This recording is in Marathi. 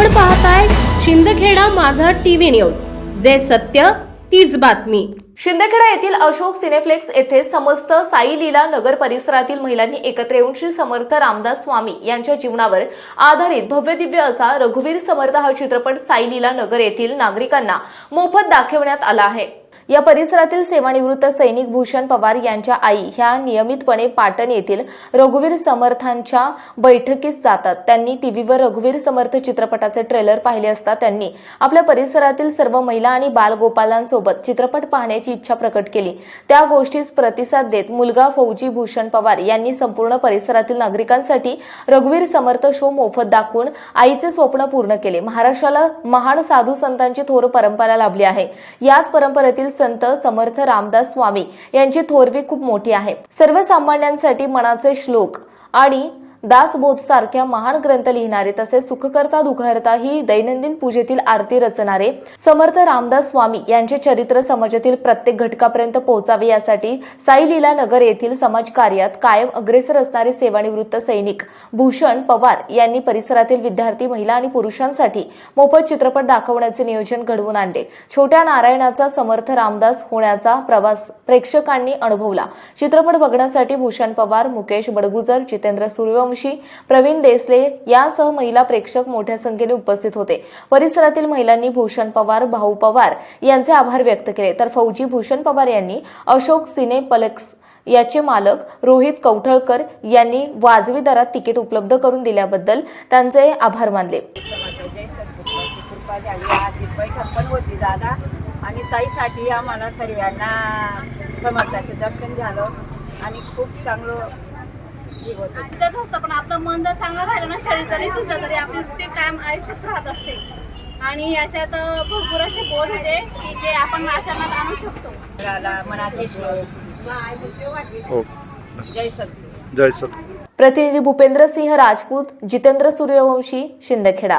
आपण पाहताय शिंदखेडा माझा टीव्ही न्यूज. जे सत्य तीच बातमी. शिंदखेडा येथील अशोक सिनेफ्लेक्स येथे समस्त साई लीला नगर परिसरातील महिलांनी एकत्र येऊन श्री समर्थ रामदास स्वामी यांच्या जीवनावर आधारित भव्य दिव्य असा रघुवीर समर्थ हा चित्रपट साई लीला नगर येथील नागरिकांना मोफत दाखवण्यात आला आहे. या परिसरातील सेवानिवृत्त सैनिक भूषण पवार यांच्या आई ह्या नियमितपणे पाटण येथील रघुवीर समर्थांच्या बैठकीस जातात. त्यांनी टीव्हीवर रघुवीर समर्थ चित्रपटाचे ट्रेलर पाहिले असता त्यांनी आपल्या परिसरातील सर्व महिला आणि बालगोपालांसोबत चित्रपट पाहण्याची इच्छा प्रकट केली. त्या गोष्टीस प्रतिसाद देत मुलगा फौजी भूषण पवार यांनी संपूर्ण परिसरातील नागरिकांसाठी रघुवीर समर्थ शो मोफत दाखवून आईचे स्वप्न पूर्ण केले. महाराष्ट्राला महान साधू संतांची थोर परंपरा लाभली आहे. याच परंपरेतील संत समर्थ रामदास स्वामी यांची थोरवी खूप मोठी आहे. सर्वसामान्यांसाठी मनाचे श्लोक आणि दासबोध सारख्या महान ग्रंथ लिहिणारे तसेच सुखकर्ता दुखहर्ता ही दैनंदिन पूजेतील आरती रचणारे समर्थ रामदास स्वामी यांचे चरित्र समाजातील प्रत्येक घटकापर्यंत पोहोचावे यासाठी साई लीला नगर येथील समाज कार्यात कायम अग्रेसर असणारे सेवानिवृत्त सैनिक भूषण पवार यांनी परिसरातील विद्यार्थी महिला आणि पुरुषांसाठी मोफत चित्रपट दाखवण्याचे नियोजन घडवून आणले. छोट्या नारायणाचा समर्थ रामदास होण्याचा प्रवास प्रेक्षकांनी अनुभवला. चित्रपट बघण्यासाठी भूषण पवार मुकेश बडगुजर जितेंद्र सूर्यवंशी प्रवीण देसले यासह महिला प्रेक्षक मोठ्या संख्येने उपस्थित होते. परिसरातील महिलांनी भूषण पवार भाऊ पवार यांचे आभार व्यक्त केले. तर फौजी भूषण पवार यांनी अशोक सिने पलक्स याचे मालक रोहित कौठळकर यांनी वाजवी दरात तिकीट उपलब्ध करून दिल्याबद्दल त्यांचे आभार मानले. होती दादा आणि ताईसाठी आम्हाला सर्वांना समर्थाचं दर्शन झालं. आणि खूप चांगलं आजच्याच पण आपलं मन जर चांगलं राहिलं ना शरीर जरी सुद्धा तरी आपली ते कायम आयुष्यात राहत असते. आणि याच्यात भरपूर असे बोध होते की जे आपण आचरणात आणू शकतो. मनाचे हो. जय सद्गुरू जय सर प्रतिनिधी भूपेंद्र सिंह राजपूत जितेंद्र सूर्यवंशी शिंदखेडा.